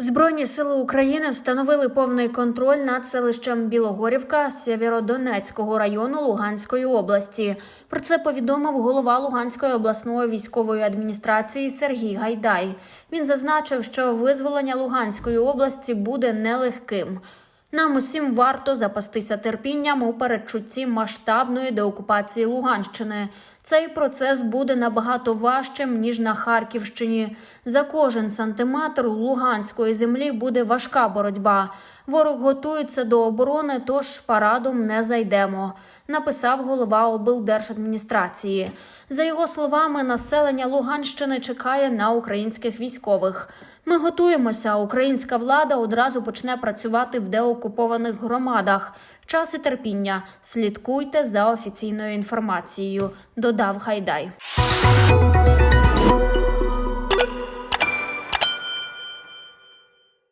Збройні сили України встановили повний контроль над селищем Білогорівка Сєвєродонецького району Луганської області. Про це повідомив голова Луганської обласної військової адміністрації Сергій Гайдай. Він зазначив, що визволення Луганської області буде нелегким. Нам усім варто запастися терпінням у передчутті масштабної деокупації Луганщини. Цей процес буде набагато важчим ніж на Харківщині. За кожен сантиметр луганської землі буде важка боротьба. Ворог готується до оборони, тож парадом не зайдемо. Написав голова облдержадміністрації. За його словами, населення Луганщини чекає на українських військових. Ми готуємося. Українська влада одразу почне працювати в деокупованих громадах. Час і терпіння. Слідкуйте за офіційною інформацією. Додав Гайдай.